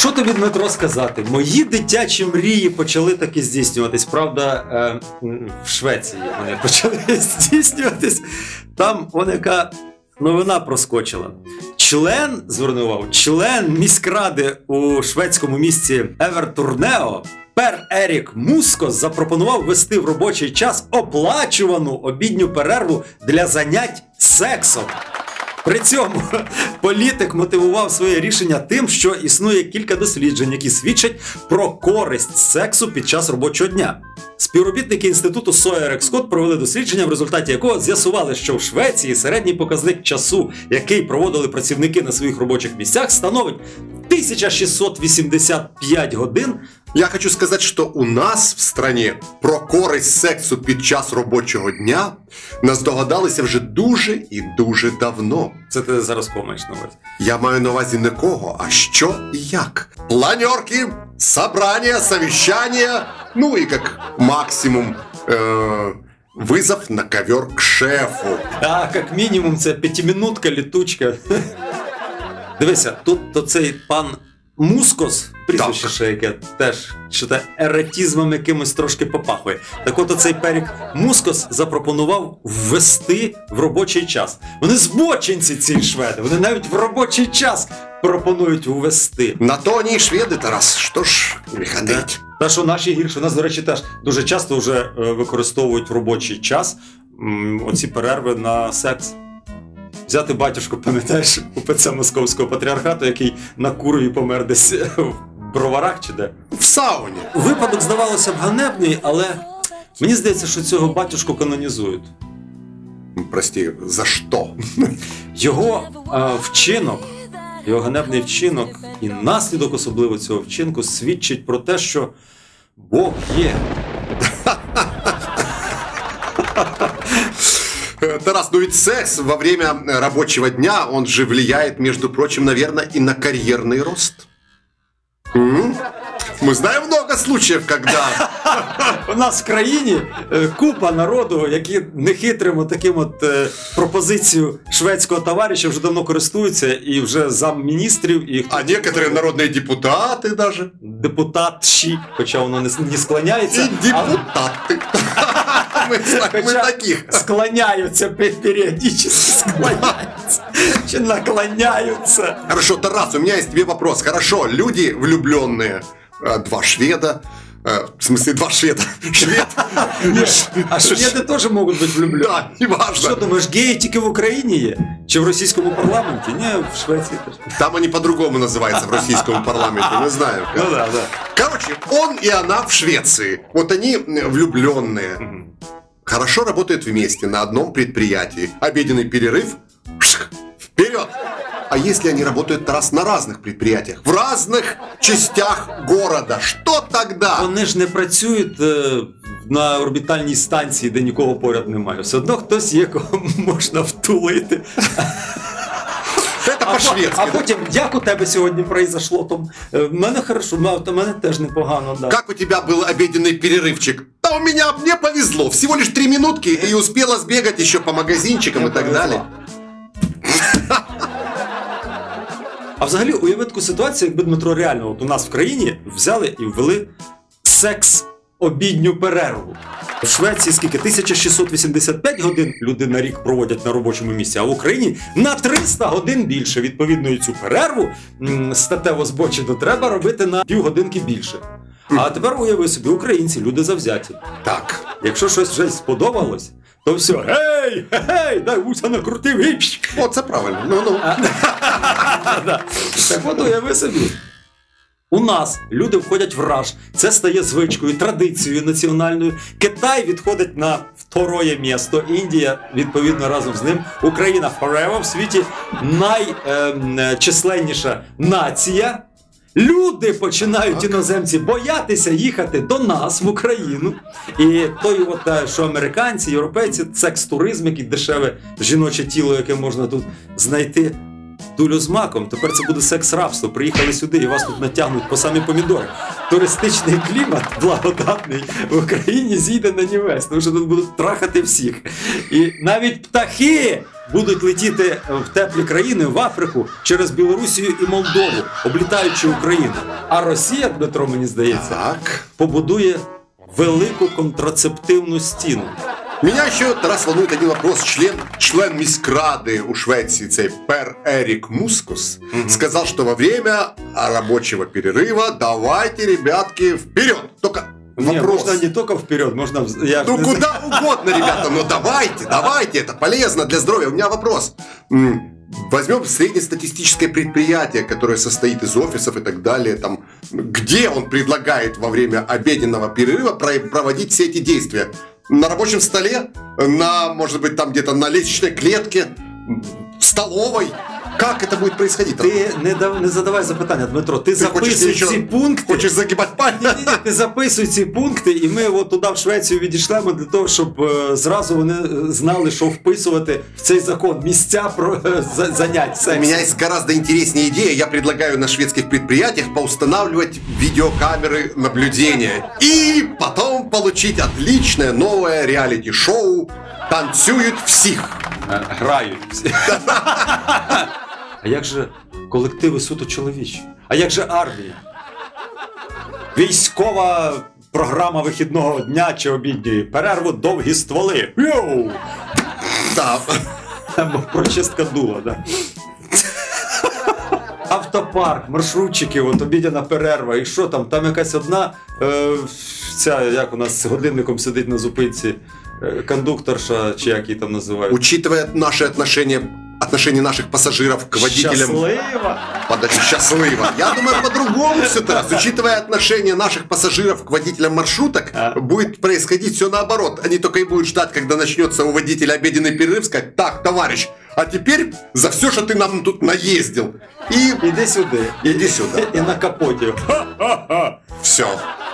Що тобі, Дмитро, сказати? Мої дитячі мрії почали таки здійснюватись. Правда, е, в Швеції вони почали здійснюватись. Там вона яка новина проскочила. Член, звернув увагу, член міськради у шведському місті Евертурнео Пер Ерік Мускос запропонував ввести в робочий час оплачувану обідню перерву для занять сексом. При цьому політик мотивував своє рішення тим, що існує кілька досліджень, які свідчать про користь сексу під час робочого дня. Співробітники інституту Sawyer Scott провели дослідження, в результаті якого з'ясували, що в Швеції середній показник часу, який проводили працівники на своїх робочих місцях, становить 1685 годин. Я хочу сказати, що у нас в страні про користь сексу під час робочого дня нас догадалися вже дуже і дуже давно. Це ти зараз комаєш на увазі. Я маю на увазі не кого, а що і як. Планерки, собрания, совещания, ну і как максимум э, визов на ковер к шефу. А, как мінімум, це п'ятимінутка, літучка. Дивися, тут то цей пан Мускос, прізвище ще яке теж що те еретізмом якимось трошки попахує. Так от оцей перік Мускос запропонував ввести в робочий час. Вони збочинці ці шведи, вони навіть в робочий час пропонують ввести. На то вони і шведи, Тарас. Що ж, Да. таїть. Та що наші гірші, у нас, до речі, теж дуже часто вже е, використовують в робочий час оці перерви на секс. Взяти батюшку, пам'ятаєш, УПЦ Московського патріархату, який на курові помер десь в броварах чи де. В сауні. Випадок здавалося б ганебний, але мені здається, що цього батюшку канонізують. Прости, за що? Його е, вчинок, його ганебний вчинок і наслідок особливо цього вчинку свідчить про те, що Бог є. Э, Тарас, ну ведь секс во время э, рабочего дня, он же влияет, между прочим, наверное, и на карьерный рост. М? Мы знаем много случаев, когда... У нас в країні е, купа народу, які нехитрим таким от е, пропозицією шведського товариша вже давно користуються, і вже замміністрів, і А некоторые народные депутаты даже. депутатші, хоча воно не, не склоняється, И депутаты. Мы знаем и Хоча таких. склоняються пе- періодично, склоняються чи наклоняються. Хорошо, Тарас, у меня есть тебе вопрос. Хорошо, люди влюбленные, э, два шведа, э, в смысле, два шведа, швед, А шведи теж можуть бути влюблені. да, неважно. Що думаєш, геї тільки в Україні є? Чи в російському парламенті? Ні, в Швеції теж. Там они по-другому называются в российском парламенте, не знаю. Ну да, да. Короче, он и она в Швеции. Вот они м, влюбленные. Хорошо работают вместе на одном предприятии. Обеденный перерыв. пшх, Вперед! А если они работают раз на разных предприятиях, в разных частях города, что тогда? Вони ж не працюють е, на орбітальній станції, де нікого поряд немає. Все одно хтось є, кого можна втулити. Это А, по- по-шведски. а да? потім, як у тебе сьогодні произошло? Там, е, в мене хорошо, в мене теж непогано. Да. Как у тебя был обеденный перерывчик? Да у меня, мне повезло. Всего лишь три минутки и успела сбегать еще по магазинчикам и так далее. А взагалі уяви таку ситуацію, якби Дмитро реально от у нас в країні взяли і ввели секс обідню перерву. В Швеції скільки? 1685 годин люди на рік проводять на робочому місці, а в Україні на 300 годин більше. Відповідно, і цю перерву м, статево збочену треба робити на півгодинки більше. А тепер уяви собі, українці, люди завзяті. Так, Якщо щось вже сподобалось, то все, гей, гей, дай вуса накрутив і пш, вот это правильно. Ну, ну. Да. Так от уяви собі. У нас люди входять в раж. Це стає звичкою, традицією національною. Китай відходить на второє місто. Індія, відповідно, разом з ним. Україна forever в світі найчисленніша нація. Люди починають іноземці боятися їхати до нас в Україну. І той, от, е, що американці, європейці, секс-туризм, який дешеве жіноче тіло, яке можна тут знайти. Дулю з маком, тепер це буде секс-рабство. Приїхали сюди і вас тут натягнуть по самі помідори. Туристичний клімат благодатний в Україні зійде на нівець, тому що тут будуть трахати всіх. І навіть птахи будуть летіти в теплі країни в Африку через Білорусію і Молдову, облітаючи Україну. А Росія, Дмитро, мені здається, Так. побудує велику контрацептивну стіну. Меня еще раз волнует один вопрос. Член, член міськради у Швеции, цей пер Эрик Мускус, сказал, что во время рабочего перерыва давайте, ребятки, вперед. Только Вопрос. можна не тільки вперед, можна в- я Ну куда угодно, ребята, но давайте, давайте, это полезно для здоровья. У меня вопрос. Возьмем среднестатистическое предприятие, которое состоит из офисов и так далее, там, где он предлагает во время обеденного перерыва про- проводить все эти действия? На рабочем столе, на, может быть, там где-то на лестничной клетке, в столовой? Как это будет происходить? Ти не, дав- не задавай запитання, Дмитро. Ти, Ты хочешь записуй ничего- ці пункти. Хочешь загибать пальцы? Ні, ні, ні, ти записуй ці пункти, і ми от туди в Швецію відійшлемо для того, щоб е, зразу вони е, знали, що вписувати в цей закон місця про е, за- занять У сексом. меня есть гораздо интереснее идея. Я предлагаю на шведских предприятиях поустанавливать видеокамеры наблюдения. И потом получить отличное новое реалити-шоу «Танцуют всех». Е, Грають всі. А як же колективи суто чоловічі? А як же армія? Військова програма вихідного дня чи обідньої. Перерву довгі стволи. Йоу! Або прочистка дула, да. Автопарк, маршрутчики, от обідяна перерва. І що там? Там якась одна е, ця, як у нас з годинником сидить на зупинці, е, кондукторша, чи як її там називають. Учитывая наши отношения, отношения наших пассажиров к водителям... Щаслива! Подожди, счастливо. Я думаю, по-другому все раз. Учитывая отношение наших пассажиров к водителям маршруток, А. будет происходить все наоборот. Они только и будут ждать, когда начнется у водителя обеденный перерыв, сказать, так, товарищ, а теперь за все, что ты нам тут наездил. И Іди сюди. Іди сюди. І на капоті. все.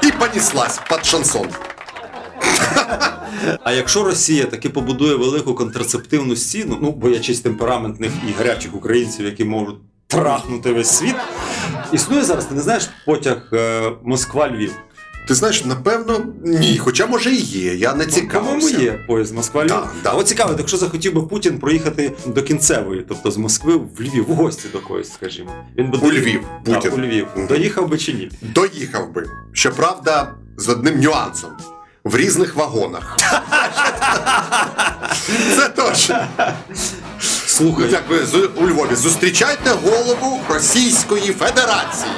И понеслась под шансон. А якщо Росія таки побудує велику контрацептивну стіну, ну боячись темпераментних і гарячих українців, які можуть трахнути весь світ, існує зараз, ти не знаєш потяг е, Москва-Львів. Ти знаєш, напевно, ні, хоча може і є, я не По-моєму, є поїзд Москва-Львів. Да, да. А от цікаво, якщо захотів би Путін проїхати до кінцевої, тобто з Москви в Львів, в гості до когось, скажімо. Він би У Львів, Да, Путін. у Львів. Доїхав би чи ні? Доїхав би. Щоправда, з одним нюансом. В різних вагонах. Це точно. Слухай, Як ви у Львові зустрічайте голову Російської Федерації.